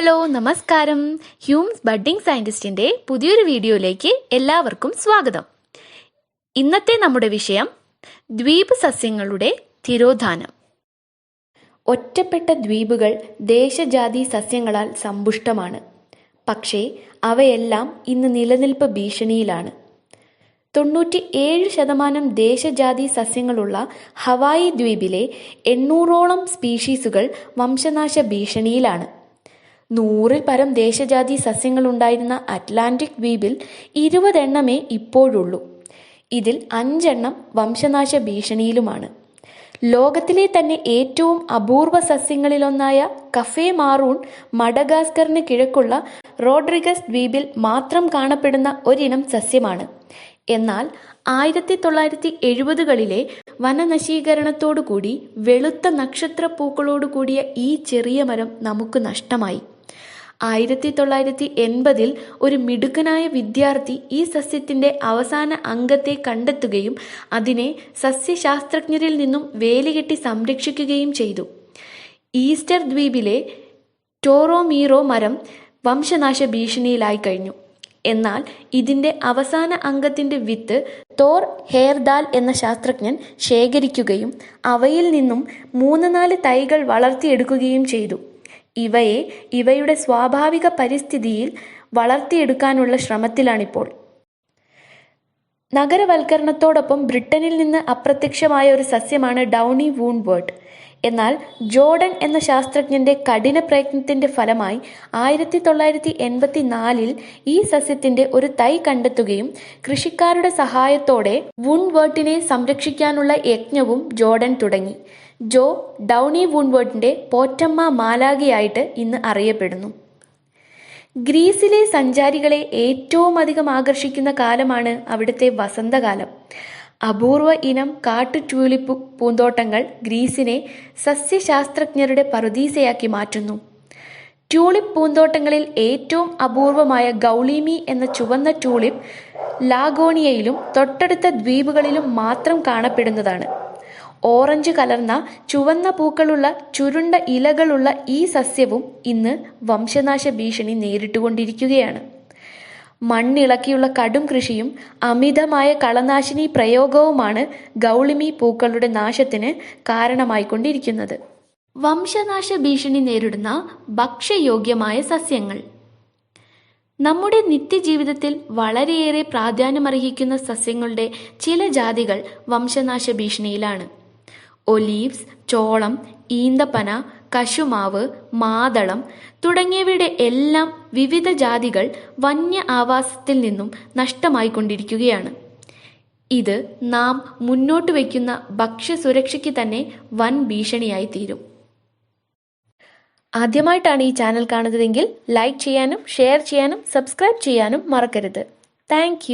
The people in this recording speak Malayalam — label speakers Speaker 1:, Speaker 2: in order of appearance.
Speaker 1: നമസ്കാരം. ഹ്യൂംസ് ബഡ്ഡിംഗ് സയന്റിസ്റ്റിന്റെ പുതിയൊരു വീഡിയോയിലേക്ക് എല്ലാവർക്കും സ്വാഗതം. ഇന്നത്തെ നമ്മുടെ വിഷയം ദ്വീപ് സസ്യങ്ങളുടെ തിരോധാനം. ഒറ്റപ്പെട്ട ദ്വീപുകൾ ദേശജാതി സസ്യങ്ങളാൽ സമ്പുഷ്ടമാണ്. പക്ഷേ അവയെല്ലാം ഇന്ന് നിലനിൽപ്പ് ഭീഷണിയിലാണ്. തൊണ്ണൂറ്റി ഏഴ് ശതമാനം ദേശജാതി സസ്യങ്ങളുള്ള ഹവായി ദ്വീപിലെ എണ്ണൂറോളം സ്പീഷീസുകൾ വംശനാശ ഭീഷണിയിലാണ്. നൂറിൽ പരം ദേശജാതി സസ്യങ്ങൾ സസ്യങ്ങളുണ്ടായിരുന്ന അറ്റ്ലാന്റിക് ദ്വീപിൽ ഇരുപതെണ്ണമേ ഇപ്പോഴുള്ളൂ. ഇതിൽ അഞ്ചെണ്ണം വംശനാശ ഭീഷണിയിലുമാണ്. ലോകത്തിലെ തന്നെ ഏറ്റവും അപൂർവ സസ്യങ്ങളിലൊന്നായ കഫേ മാറൂൺ മഡഗാസ്കറിന് കിഴക്കുള്ള റോഡ്രിഗസ് ദ്വീപിൽ മാത്രം കാണപ്പെടുന്ന ഒരിനം സസ്യമാണ്. എന്നാൽ ആയിരത്തി തൊള്ളായിരത്തി എഴുപതുകളിലെ വനനശീകരണത്തോടുകൂടി വെളുത്ത നക്ഷത്ര പൂക്കളോടുകൂടിയ ഈ ചെറിയ മരം നമുക്ക് നഷ്ടമായി. ആയിരത്തി തൊള്ളായിരത്തി എൺപതിൽ ഒരു മിടുക്കനായ വിദ്യാർത്ഥി ഈ സസ്യത്തിന്റെ അവസാന അംഗത്തെ കണ്ടെത്തുകയും അതിനെ സസ്യശാസ്ത്രജ്ഞരിൽ നിന്നും വേലികെട്ടി സംരക്ഷിക്കുകയും ചെയ്തു. ഈസ്റ്റർ ദ്വീപിലെ ടോറോമീറോ മരം വംശനാശ ഭീഷണിയിലായി കഴിഞ്ഞു. എന്നാൽ ഇതിന്റെ അവസാന അംഗത്തിന്റെ വിത്ത് തോർ ഹെയർദാൽ എന്ന ശാസ്ത്രജ്ഞൻ ശേഖരിക്കുകയും അവയിൽ നിന്നും മൂന്ന് നാല് തൈകൾ വളർത്തിയെടുക്കുകയും ചെയ്തു. ഇവയെ ഇവയുടെ സ്വാഭാവിക പരിസ്ഥിതിയിൽ വളർത്തിയെടുക്കാനുള്ള ശ്രമത്തിലാണിപ്പോൾ. നഗരവൽക്കരണത്തോടൊപ്പം ബ്രിട്ടനിൽ നിന്ന് അപ്രത്യക്ഷമായ ഒരു സസ്യമാണ് ഡൗണി വൂൺബേർഡ് എന്നാൽ ജോർഡൻ എന്ന ശാസ്ത്രജ്ഞന്റെ കഠിന പ്രയത്നത്തിന്റെ ഫലമായി ആയിരത്തി തൊള്ളായിരത്തി എൺപത്തി നാലിൽ ഈ സസ്യത്തിന്റെ ഒരു തൈ കണ്ടെത്തുകയും കൃഷിക്കാരുടെ സഹായത്തോടെ വുൺവേർട്ടിനെ സംരക്ഷിക്കാനുള്ള യജ്ഞവും ജോർഡൻ തുടങ്ങി. ജോ ഡൗണി വൂൺവേർട്ടിന്റെ പോറ്റമ്മ മാലാഗിയായിട്ട് ഇന്ന് അറിയപ്പെടുന്നു. ഗ്രീസിലെ സഞ്ചാരികളെ ഏറ്റവും അധികം ആകർഷിക്കുന്ന കാലമാണ് അവിടുത്തെ വസന്തകാലം. അപൂർവ ഇനം കാട്ടു ട്യൂലിപ്പ് പൂന്തോട്ടങ്ങൾ ഗ്രീസിനെ സസ്യശാസ്ത്രജ്ഞരുടെ പറുദീസയാക്കി മാറ്റുന്നു. ട്യൂലിപ്പ് പൂന്തോട്ടങ്ങളിൽ ഏറ്റവും അപൂർവമായ ഗൗളീമി എന്ന ചുവന്ന ട്യൂലിപ്പ് ലാഗോണിയയിലും തൊട്ടടുത്ത ദ്വീപുകളിലും മാത്രം കാണപ്പെടുന്നതാണ്. ഓറഞ്ച് കലർന്ന ചുവന്ന പൂക്കളുള്ള ചുരുണ്ട ഇലകളുള്ള ഈ സസ്യവും ഇന്ന് വംശനാശ ഭീഷണി നേരിട്ടുകൊണ്ടിരിക്കുകയാണ്. മണ്ണിളക്കിയുള്ള കടും കൃഷിയും അമിതമായ കളനാശിനി പ്രയോഗവുമാണ് ഗൗളിമി പൂക്കളുടെ നാശത്തിന് കാരണമായിക്കൊണ്ടിരിക്കുന്നത്. വംശനാശ ഭീഷണി നേരിടുന്ന ഭക്ഷ്യയോഗ്യമായ സസ്യങ്ങൾ. നമ്മുടെ നിത്യജീവിതത്തിൽ വളരെയേറെ പ്രാധാന്യമർഹിക്കുന്ന സസ്യങ്ങളുടെ ചില ജാതികൾ വംശനാശ ഭീഷണിയിലാണ്. ഒലീവ്സ് ചോളം ഈന്തപ്പന കശുമാവ് മാതളം തുടങ്ങിയവയുടെ എല്ലാം വിവിധ ജാതികൾ വന്യ ആവാസത്തിൽ നിന്നും നഷ്ടമായിക്കൊണ്ടിരിക്കുകയാണ്. ഇത് നാം മുന്നോട്ട് വയ്ക്കുന്ന ഭക്ഷ്യസുരക്ഷയ്ക്ക് തന്നെ വൻ ഭീഷണിയായി തീരും. ആദ്യമായിട്ടാണ് ഈ ചാനൽ കാണുന്നതെങ്കിൽ ലൈക്ക് ചെയ്യാനും ഷെയർ ചെയ്യാനും സബ്സ്ക്രൈബ് ചെയ്യാനും മറക്കരുത്. താങ്ക്